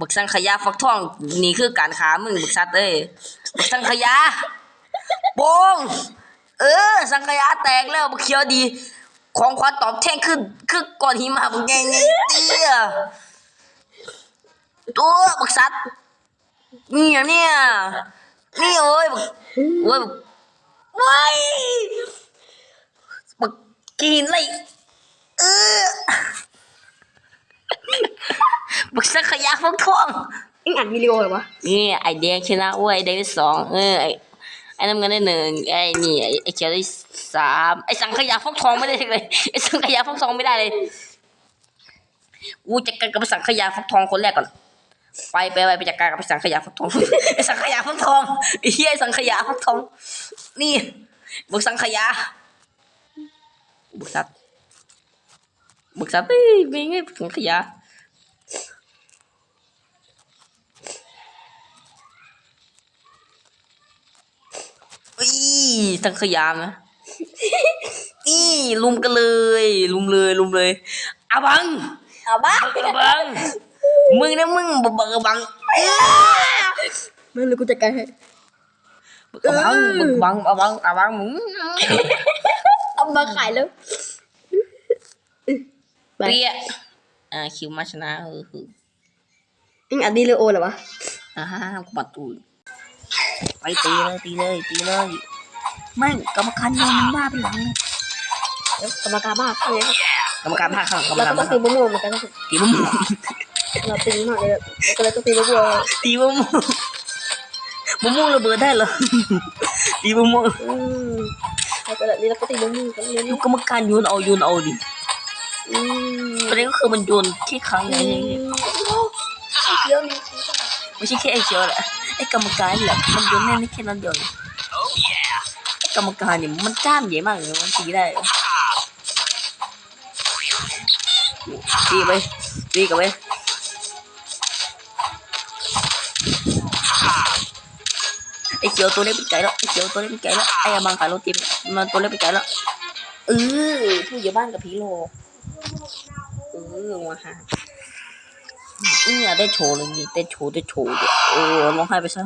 บักสังขยาฟักทองนี่คือการขามึงบักสัตว์เอ้ยบักสังขยาโป้งเออ สังขยาแตกแล้วบักเขียวดี ของขวัญตอบแทนคือคือก้อนหิมะบักใหญ่ไงเตี้ยตัวบักสัตว์นี่อย่างเนี้ยนี่โอ้ยบักโอ้ยบักว้ยบักกินเลยเออ บักสังขยาฟักทองอิงอัดวิดีโอเหรอวะนี่ไอแดงชนะเว้ยไอแดงได้สองเออไอไอน้ำเงินได้หนึ่งไอนี่ไอไอเขียวได้สามไอสังขยาฟอกทองไม่ได้เลยไอสังขยาฟอกทองไม่ได้เลยกูจัดการกับสังขยาฟอกทองคนแรกก่อนไปไปไปไปจัดการกับสังขยาฟอกทองไอสังขยาฟอกทองไอเฮียไอสังขยาฟอกทอง นี่บุกสังขยาบุกสัตว์บุกสัตว์เฮ้ยเป็นไงบุกสังขยา อี สังขยามนะอีลุมกันเลย ลุมเลยลุมเลยอาบังเอาบ้าอาบังมึงนะมึงบังบังอาบังไม่รู้กูจัดการให้อาบังบังอาบังอาบังมึงเอามาขายแล้วเปรี้ยอ่าคิวมาชนะเออคืออิงอัดวิดีโอเหรอวะอ่าฮะกูปัดตูนไปตีเลยตีเลยตีเลย แม่งกรรมการโยนมันบ้าไปหลังเลยเดี๋ยวกรรมการบ้าเขาเลยกรรมการภาคข้างกรรมเราการก็ต้อภางคตีมั่วๆเหมือนกันนะตีมะม่วงเราตีมากเลยเราก็เลยต้องตีมั่วตีมะม่วงมะม่วงระเบิดได้เหรอ ตีมะม่วงๆอืมเราก็เลยนี่เราก็ตีมั่วๆกันเลยลูกกรรมการโยนเอาโยนเอาดิอืมประเด็นก็คือมันโยนแค่ครั้งอืเดียวมเองเดี๋ยวนี้ไม่ใช่แค่ไอ้เชียวแหละไอ้กรรมการแหละมันโยนแน่ไม่แค่นั้นเดียวเลยไอ้ก รรมการเนี่ยมันกล้ามใหญ่มากเลยมันตีได้ตีไปตีกันไปไอ้เขียวตัวเล็กเป็นไก่แล้วไอ้เขียวตัวเล็กเป็นไก่แล้วไอ้อาบังขายโรตีมันตัวเล็กเป็นไก่แล้วเออผู้ใหญ่บ้านกับผีโลกเออมาหาเนี่ยได้โชว์เลยนี่ได้โชว์ได้โชว์ด้วยโอ้ร้องไห้ไปซะ